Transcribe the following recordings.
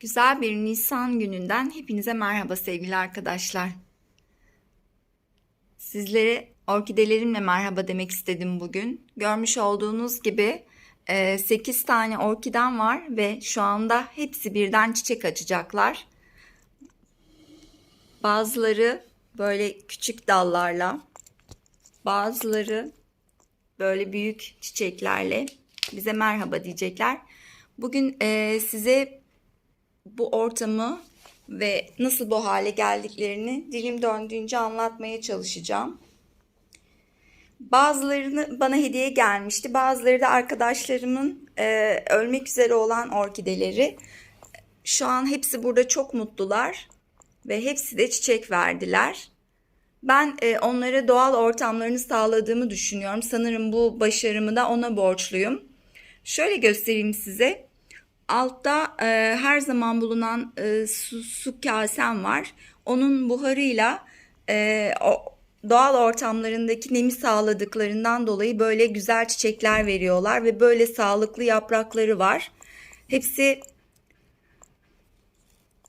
Güzel bir Nisan gününden hepinize merhaba sevgili arkadaşlar. Sizlere orkidelerimle merhaba demek istedim bugün. Görmüş olduğunuz gibi 8 tane orkidem var ve şu anda hepsi birden çiçek açacaklar. Bazıları böyle küçük dallarla, bazıları böyle büyük çiçeklerle bize merhaba diyecekler. Bugün e, size bu ortamı ve nasıl bu hale geldiklerini dilim döndüğünce anlatmaya çalışacağım. Bazılarını bana hediye gelmişti. Bazıları da arkadaşlarımın e, ölmek üzere olan orkideleri. Şu an hepsi burada çok mutlular ve hepsi de çiçek verdiler. Ben e, onlara doğal ortamlarını sağladığımı düşünüyorum. Sanırım bu başarımı da ona borçluyum. Şöyle göstereyim size. Altta e, her zaman bulunan e, su, su kasem var. Onun buharıyla e, o, doğal ortamlarındaki nemi sağladıklarından dolayı böyle güzel çiçekler veriyorlar ve böyle sağlıklı yaprakları var. Hepsi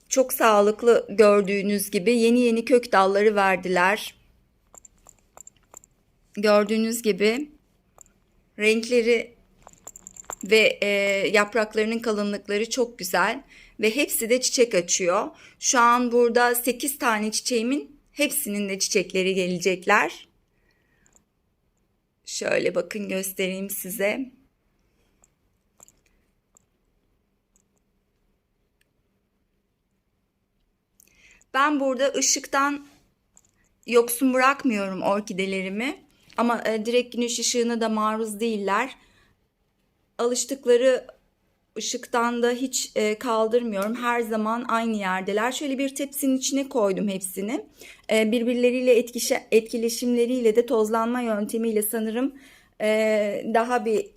çok sağlıklı gördüğünüz gibi yeni yeni kök dalları verdiler. Gördüğünüz gibi renkleri ve e, yapraklarının kalınlıkları çok güzel ve hepsi de çiçek açıyor. Şu an burada 8 tane çiçeğimin hepsinin de çiçekleri gelecekler. Şöyle bakın göstereyim size. Ben burada ışıktan yoksun bırakmıyorum orkidelerimi. Ama e, direkt güneş ışığına da maruz değiller. Alıştıkları ışıktan da hiç e, kaldırmıyorum. Her zaman aynı yerdeler. Şöyle bir tepsinin içine koydum hepsini. E, birbirleriyle etkişe, etkileşimleriyle de tozlanma yöntemiyle sanırım e, daha bir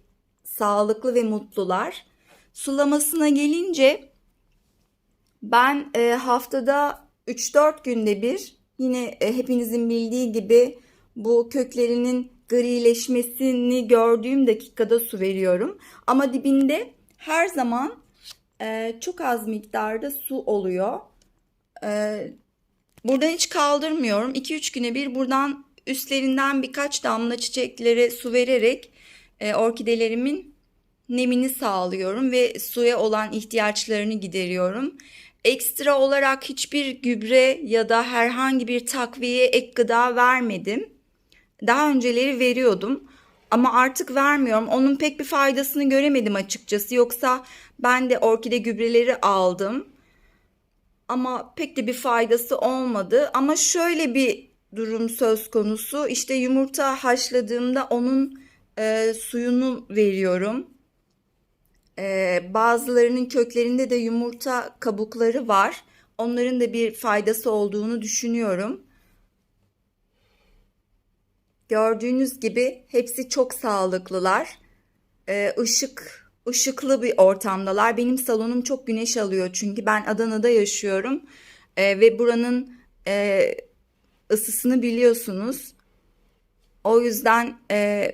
sağlıklı ve mutlular. Sulamasına gelince ben e, haftada 3-4 günde bir yine e, hepinizin bildiği gibi bu köklerinin grileşmesini gördüğüm dakikada su veriyorum. Ama dibinde her zaman e, çok az miktarda su oluyor. E, buradan hiç kaldırmıyorum. 2-3 güne bir buradan üstlerinden birkaç damla çiçeklere su vererek e, orkidelerimin nemini sağlıyorum ve suya olan ihtiyaçlarını gideriyorum. Ekstra olarak hiçbir gübre ya da herhangi bir takviye ek gıda vermedim. Daha önceleri veriyordum ama artık vermiyorum. Onun pek bir faydasını göremedim açıkçası. Yoksa ben de orkide gübreleri aldım. Ama pek de bir faydası olmadı. Ama şöyle bir durum söz konusu. İşte yumurta haşladığımda onun e, suyunu veriyorum. E, bazılarının köklerinde de yumurta kabukları var. Onların da bir faydası olduğunu düşünüyorum. Gördüğünüz gibi hepsi çok sağlıklılar. Ee, ışık, ışıklı bir ortamdalar. Benim salonum çok güneş alıyor çünkü ben Adana'da yaşıyorum. Ee, ve buranın e, ısısını biliyorsunuz. O yüzden e,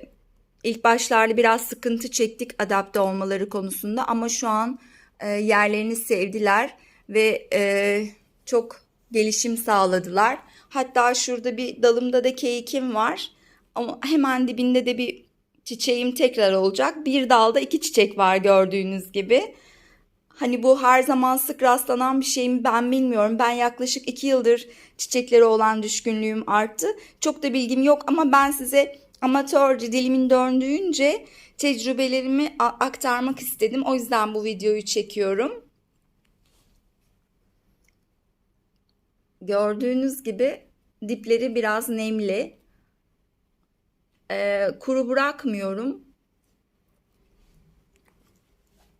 ilk başlarda biraz sıkıntı çektik adapte olmaları konusunda ama şu an e, yerlerini sevdiler ve çok gelişim sağladılar. Hatta şurada bir dalımda da keyikim var. Ama hemen dibinde de bir çiçeğim tekrar olacak. Bir dalda iki çiçek var gördüğünüz gibi. Hani bu her zaman sık rastlanan bir şey mi ben bilmiyorum. Ben yaklaşık iki yıldır çiçeklere olan düşkünlüğüm arttı. Çok da bilgim yok ama ben size amatörce dilimin döndüğünce tecrübelerimi aktarmak istedim. O yüzden bu videoyu çekiyorum. Gördüğünüz gibi dipleri biraz nemli e, kuru bırakmıyorum.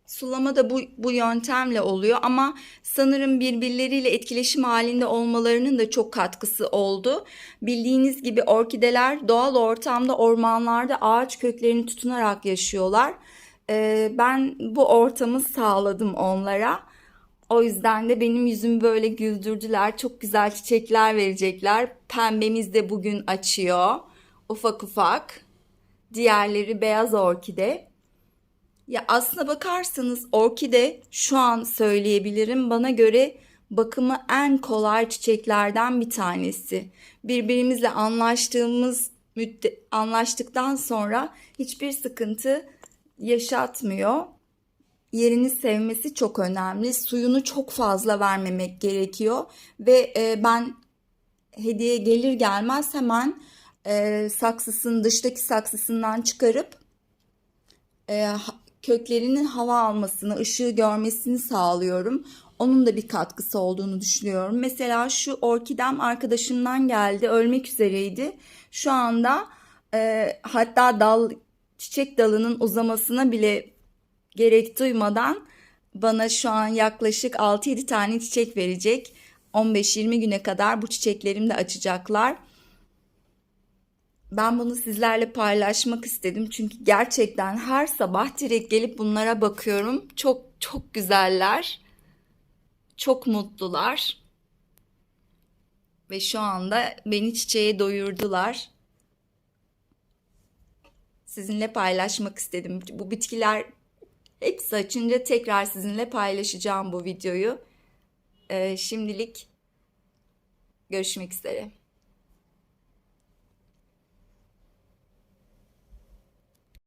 Sulama da bu, bu yöntemle oluyor ama sanırım birbirleriyle etkileşim halinde olmalarının da çok katkısı oldu. Bildiğiniz gibi orkideler doğal ortamda ormanlarda ağaç köklerini tutunarak yaşıyorlar. Ee, ben bu ortamı sağladım onlara. O yüzden de benim yüzümü böyle güldürdüler. Çok güzel çiçekler verecekler. Pembemiz de bugün açıyor ufak ufak. Diğerleri beyaz orkide. Ya aslına bakarsanız orkide şu an söyleyebilirim bana göre bakımı en kolay çiçeklerden bir tanesi. Birbirimizle anlaştığımız müdde, anlaştıktan sonra hiçbir sıkıntı yaşatmıyor. Yerini sevmesi çok önemli. Suyunu çok fazla vermemek gerekiyor ve e, ben hediye gelir gelmez hemen e, saksısını dıştaki saksısından çıkarıp e, köklerinin hava almasını, ışığı görmesini sağlıyorum. Onun da bir katkısı olduğunu düşünüyorum. Mesela şu orkidem arkadaşımdan geldi, ölmek üzereydi. Şu anda e, hatta dal çiçek dalının uzamasına bile gerek duymadan bana şu an yaklaşık 6-7 tane çiçek verecek. 15-20 güne kadar bu çiçeklerim de açacaklar. Ben bunu sizlerle paylaşmak istedim çünkü gerçekten her sabah direkt gelip bunlara bakıyorum. Çok çok güzeller. Çok mutlular. Ve şu anda beni çiçeğe doyurdular. Sizinle paylaşmak istedim. Bu bitkiler hepsi açınca tekrar sizinle paylaşacağım bu videoyu. Ee, şimdilik görüşmek üzere.